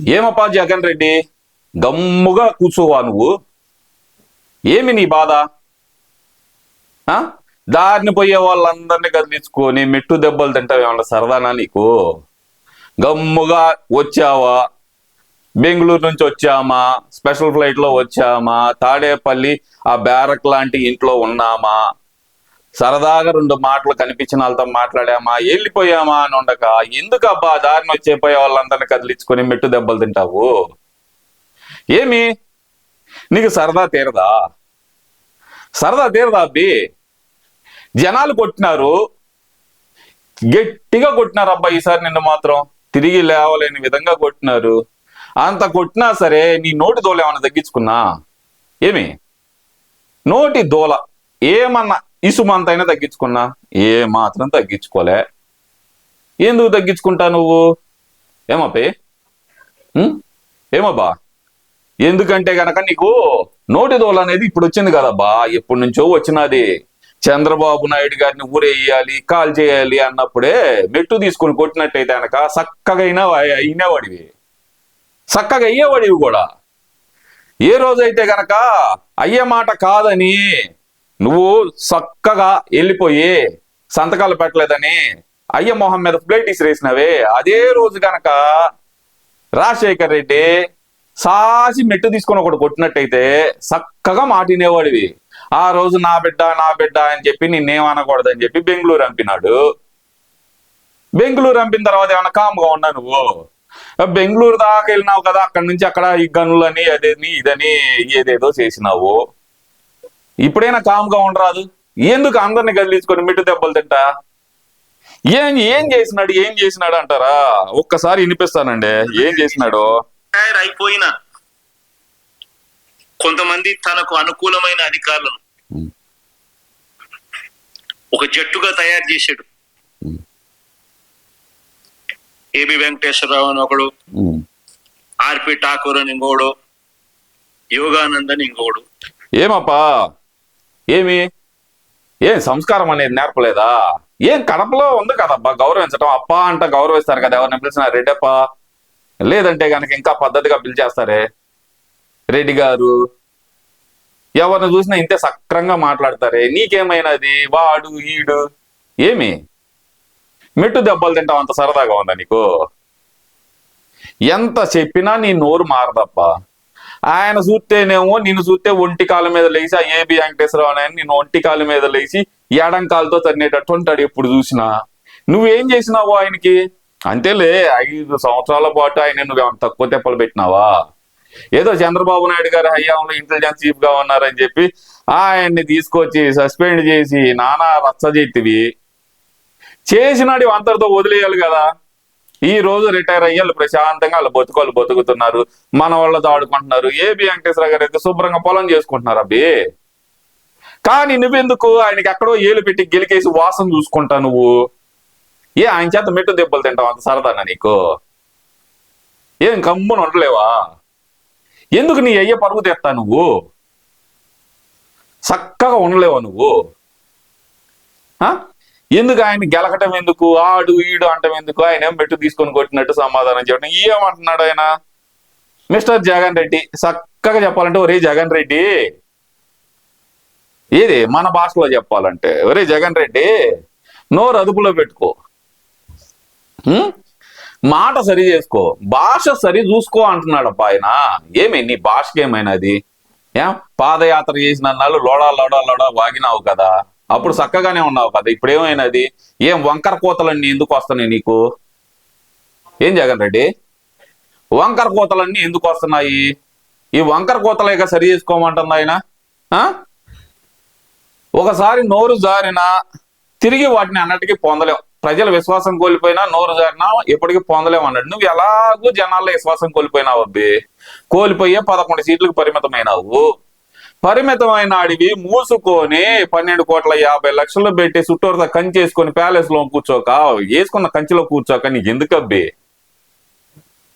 ఏమప్పా జగన్ రెడ్డి? గమ్ముగా కూర్చోవా నువ్వు? ఏమి నీ బాధ? ఆ? దారిని పోయే వాళ్ళందరినీ కదిలించుకొని మెట్టు దెబ్బలు తింటావేమన్నా సరదానా నీకు? గమ్ముగా వచ్చావా? బెంగళూరు నుంచి వచ్చామా? స్పెషల్ ఫ్లైట్లో వచ్చామా? తాడేపల్లి ఆ బ్యారక్ లాంటి ఇంట్లో ఉన్నామా? సరదాగా రెండు మాటలు కనిపించిన వాళ్ళతో మాట్లాడామా? వెళ్ళిపోయామా అని ఉండక? ఎందుకు అబ్బా దారిని వచ్చే పోయే వాళ్ళందరినీ కదిలించుకొని మెట్టు దెబ్బలు తింటావు? ఏమి? నీకు సరదా తీరదా? సరదా తీరదా అబ్బి? జనాలు కొట్టినారు. గట్టిగా కొట్టినారు అబ్బా ఈసారి నిన్ను మాత్రం. తిరిగి లేవలేని విధంగా కొట్టినారు. అంత కొట్టినా సరే నీ నోటి దోల ఏమన్నా తగ్గించుకున్నా? ఏమి? నోటి దోల. ఏమన్నా ఇసుమంతైనా తగ్గించుకున్నా? ఏ మాత్రం తగ్గించుకోలే. ఎందుకు తగ్గించుకుంటా నువ్వు? ఏమప్పే ఏమబ్బా? ఎందుకంటే గనక నీకు నోటి దోల అనేది ఇప్పుడు వచ్చింది కదబ్బా. ఎప్పటి నుంచో వచ్చినది. చంద్రబాబు నాయుడు గారిని ఊరేయాలి కాల్ చేయాలి అన్నప్పుడే మెట్టు తీసుకొని కొట్టినట్టయితే గనక చక్కగా అయినా అయినవాడివి. చక్కగా అయ్యేవాడివి కూడా. ఏ రోజైతే గనక అయ్యే మాట కాదని నువ్వు చక్కగా వెళ్ళిపోయి సంతకాలు పెట్టలేదని అయ్య మొహం మీద ప్లేట్ ఇసిరేసినవే అదే రోజు గనక రాజశేఖర్ రెడ్డి సాసి మెట్టు తీసుకొని ఒకటి కొట్టినట్టయితే చక్కగా మాటినేవాడివి ఆ రోజు నా బిడ్డ నా బిడ్డ అని చెప్పి నిన్నేమనకూడదని చెప్పి బెంగళూరు పంపినాడు బెంగళూరు పంపిన తర్వాత ఏమన్నా కామ్గా ఉన్నా నువ్వు? బెంగళూరు దాకా వెళ్ళినావు కదా అక్కడి నుంచి అక్కడ ఈ గనులని అదేని ఇదని ఏదేదో చేసినావు. ఇప్పుడైనా కామ్గా ఉండరాదు. ఎందుకు అందరిని గదిలించుకొని మిట్టు దెబ్బలు తింటా? ఏం ఏం చేసినాడు ఏం చేసినాడు అంటారా? ఒక్కసారి వినిపిస్తానండి. ఏం చేసినాడు? రిటైర్ అయిపోయిన. కొంతమంది తనకు అనుకూలమైన అధికారులను. ఒక జట్టుగా తయారు చేశాడు. ఏబి వెంకటేశ్వరరావు అని ఒకడు. ఆర్పి ఠాకూర్ అని ఇంకోడు యోగానంద్ అని ఇంకోడు. ఏమప్పా? ఏమి? ఏం సంస్కారం అనేది నేర్పలేదా? ఏం కడపలో ఉంది కదబ్బా గౌరవించటం. అప్ప అంట గౌరవిస్తారు కదా ఎవరిని పిలిచిన రెడ్డప్ప లేదంటే కనుక ఇంకా పద్ధతిగా పిలిచేస్తారే? రెడ్డి గారు ఎవరిని చూసినా ఇంతే సక్రంగా మాట్లాడతారే? నీకేమైనది? వాడు ఈడు ఏమి? మెట్టు దెబ్బలు తింటాం అంత సరదాగా ఉందా నీకు? ఎంత చెప్పినా నీ నోరు మారదప్ప ఆయన చూస్తేనేమో నిన్ను చూస్తే ఒంటి కాలు మీద లేచి ఆ ఏబి వెంకటేశ్వరరావు అని నేను ఒంటి కాలు మీద లేచి ఏడం కాలుతో తన్నేటట్టు ఉంటాడు ఎప్పుడు చూసినా. నువ్వేం చేసినావు ఆయనకి? అంతేలే ఐదు సంవత్సరాల పాటు ఆయన నువ్వు ఏమైనా తక్కువ తెప్పలు పెట్టినావా? ఏదో చంద్రబాబు నాయుడు గారు హయాంలో ఇంటెలిజెన్స్ చీఫ్గా ఉన్నారని చెప్పి ఆయన్ని తీసుకొచ్చి సస్పెండ్ చేసి నానా రచ్చజెత్తివి చేసినాడు అంతటితో వదిలేయాలి కదా. ఈ రోజు రిటైర్ అయ్యి వాళ్ళు ప్రశాంతంగా వాళ్ళు బతుకోళ్ళు బతుకుతున్నారు మన వాళ్ళతో ఆడుకుంటున్నారు ఏబి వెంకటేశ్వర గారు అయితే శుభ్రంగా పొలం చేసుకుంటున్నారు అబ్బి. కానీ నువ్వెందుకు? ఆయనకి ఎక్కడో ఏలు పెట్టి గెలికేసి వాసన చూసుకుంటా నువ్వు. ఏ ఆయన చేత మెట్టు దెబ్బలు తింటావు? అంత సరదానా నీకు? ఏం కమ్మున ఉండలేవా? ఎందుకు నీ అయ్య పరుగు తెస్తా నువ్వు? చక్కగా ఉండలేవా నువ్వు? ఆ? ఎందుకు ఆయన గెలకటం ఎందుకు? ఆడు ఈడు అంటం ఎందుకు? ఆయన ఏం తీసుకొని కొట్టినట్టు సమాధానం చెప్పడం. ఏమంటున్నాడు ఆయన? మిస్టర్ జగన్ రెడ్డి చక్కగా చెప్పాలంటే ఒరే జగన్ రెడ్డి. ఏది? మన భాషలో చెప్పాలంటే. ఒరే జగన్ రెడ్డి నోరు అదుపులో పెట్టుకో. మాట సరి చేసుకో. భాష సరి చూసుకో అంటున్నాడు అబ్బా ఆయన. ఏమి? నీ భాషకేమైనా అది? ఏం? పాదయాత్ర చేసిన నాళ్ళు లోడా లోడా లోడా వాగినావు కదా. అప్పుడు చక్కగానే ఉన్నావు కదా. ఇప్పుడు ఏమైనది ఏం వంకర కోతలన్నీ ఎందుకు వస్తున్నాయి నీకు? ఏం జగన్ రెడ్డి? వంకర కోతలన్నీ ఎందుకు వస్తున్నాయి? ఈ వంకర కోతలేక సరి చేసుకోమంటుంది ఆయన? ఆ? ఒకసారి నోరు జారినా తిరిగి వాటిని అన్నటికీ పొందలేం. ప్రజల విశ్వాసం కోల్పోయినా నోరు జారినా ఎప్పటికీ పొందలేం అన్నాడు. నువ్వు ఎలాగూ జనాల్లో విశ్వాసం కోల్పోయినావు అబ్బి? కోల్పోయే పదకొండు సీట్లకు పరిమితమైనావు. పరిమితమైన అడివి మూసుకొని పన్నెండు కోట్ల యాభై లక్షలు పెట్టి చుట్టూరుతా కంచి వేసుకొని ప్యాలెస్లో కూర్చోక వేసుకున్న కంచిలో కూర్చోక నీకు ఎందుకు అబ్బి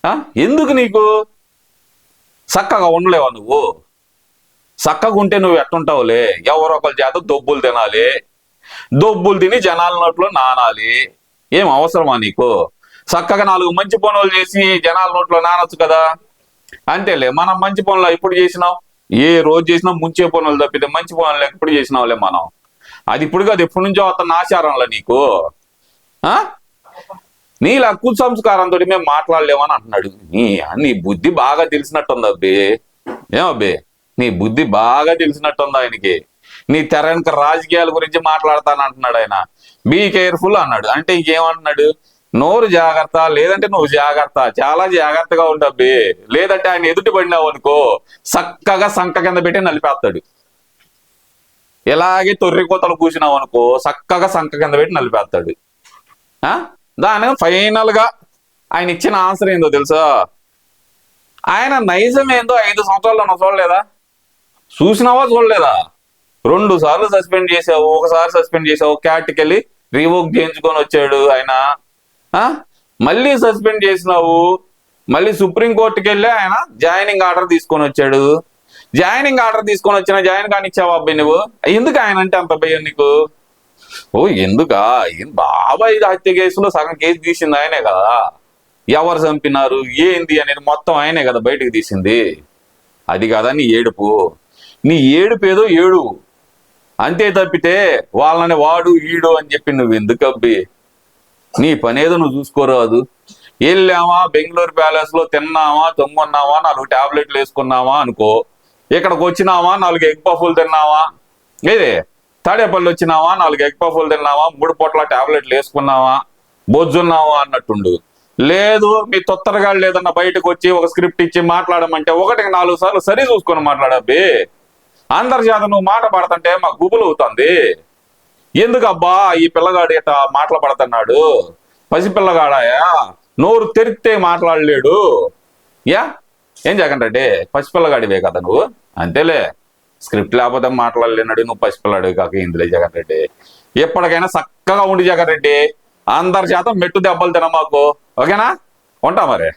ఆ? ఎందుకు నీకు? చక్కగా ఉండలేవా నువ్వు? చక్కగా ఉంటే నువ్వు ఎట్టుంటావులే? ఎవరో ఒకరి చేత దొబ్బులు తినాలి. దొబ్బులు తిని జనాల నోట్లో నానాలి. ఏం అవసరమా నీకు? చక్కగా నాలుగు మంచి పనులు చేసి జనాల నోట్లో నానొచ్చు కదా? అంతేలే మనం మంచి పనులు ఎప్పుడు చేసినాం? ఏ రోజు చేసినా ముంచే పనులు తప్పితే మంచి పనులు ఎప్పుడు చేసినావులే మనం? అది ఇప్పుడు కాదు ఎప్పటి నుంచో అతను ఆచారంలో నీకు? ఆ? నీలా కుసంస్కారంతో మేము మాట్లాడలేమని అంటున్నాడు. నీ నీ బుద్ధి బాగా తెలిసినట్టుంది అబ్బే. ఏమబ్బే నీ బుద్ధి బాగా తెలిసినట్టుంది ఆయనకి. నీ తెర వెనుక రాజకీయాల గురించి మాట్లాడతాను అంటున్నాడు ఆయన. బీ కేర్ఫుల్ అన్నాడు. అంటే ఇంకేమంటున్నాడు? నోరు జాగ్రత్త లేదంటే నువ్వు జాగ్రత్త. చాలా జాగ్రత్తగా ఉండబ్బి లేదంటే ఆయన ఎదుటి పడినావు అనుకో చక్కగా సంక కింద పెట్టి నలిపేస్తాడు. ఎలాగే తొర్రి కోతలు కూసినావు అనుకో చక్కగా సంక కింద పెట్టి నలిపేస్తాడు. ఆ? దాని ఫైనల్గా ఆయన ఇచ్చిన ఆన్సర్ ఏందో తెలుసా? ఆయన నైజం ఏందో ఐదు సంవత్సరాల్లో నువ్వు చూడలేదా? చూసినావా చూడలేదా? రెండు సార్లు సస్పెండ్ చేసావు ఒకసారి సస్పెండ్ చేసావు క్యాట్కి వెళ్ళి రివోక్ చేయించుకొని వచ్చాడు ఆయన. మళ్ళీ సస్పెండ్ చేసినావు. మళ్ళీ సుప్రీంకోర్టుకి వెళ్ళి ఆయన జాయినింగ్ ఆర్డర్ తీసుకొని వచ్చాడు. జాయినింగ్ ఆర్డర్ తీసుకొని వచ్చిన జాయిన్ కానిచ్చావు అబ్బాయి నువ్వు? ఎందుకు ఆయన అంటే అంత భయం నీకు? ఓ ఎందుకా? ఏం బాబాయ్ హత్య కేసులో సగం కేసు తీసింది ఆయనే కదా. ఎవరు చంపినారు? ఏంది అనేది మొత్తం ఆయనే కదా బయటకు తీసింది. అది కదా నీ ఏడుపు? నీ ఏడుపు ఏదో ఏడు. అంతే తప్పితే వాళ్ళని వాడు ఈడు అని చెప్పి నువ్వు ఎందుకు అబ్బి నీ పనేదో నువ్వు చూసుకోరాదు వెళ్ళామా బెంగళూరు ప్యాలెస్లో తిన్నామా తొంగున్నామా నాలుగు టాబ్లెట్లు వేసుకున్నామా అనుకో ఇక్కడికి వచ్చినామా నాలుగు ఎగ్ పఫ్లు తిన్నావా ఏదే? తాడేపల్లి వచ్చినావా నాలుగు ఎగ్ పఫ్లు తిన్నావా మూడు పొట్ల టాబ్లెట్లు వేసుకున్నావా బొజ్జున్నావా అన్నట్టుండు. లేదు మీ తొత్తరగాళ్ళు లేదన్నా బయటకు వచ్చి ఒక స్క్రిప్ట్ ఇచ్చి మాట్లాడమంటే ఒకటికి నాలుగు సార్లు సరి చూసుకొని మాట్లాడబ్బి. అందరి చేత నువ్వు మాట పడతంటే మాకు గుబులు అవుతుంది ఎందుకబ్బా ఈ పిల్లగాడు ఇట మాటలు పడుతున్నాడు? పసి నోరు తెరిస్తే మాట్లాడలేడు. యా? ఏం జగన్ పసిపిల్లగాడివే కదా నువ్వు? అంతేలే. స్క్రిప్ట్ లేకపోతే మాట్లాడలేనాడు నువ్వు పసిపిల్లాడు కాక ఇందులే జగన్ రెడ్డి. ఎప్పటికైనా చక్కగా ఉండి జగన్ రెడ్డి. అందరి చేత మెట్టు దెబ్బలు తినమాకు. ఓకేనా? ఉంటా మరి.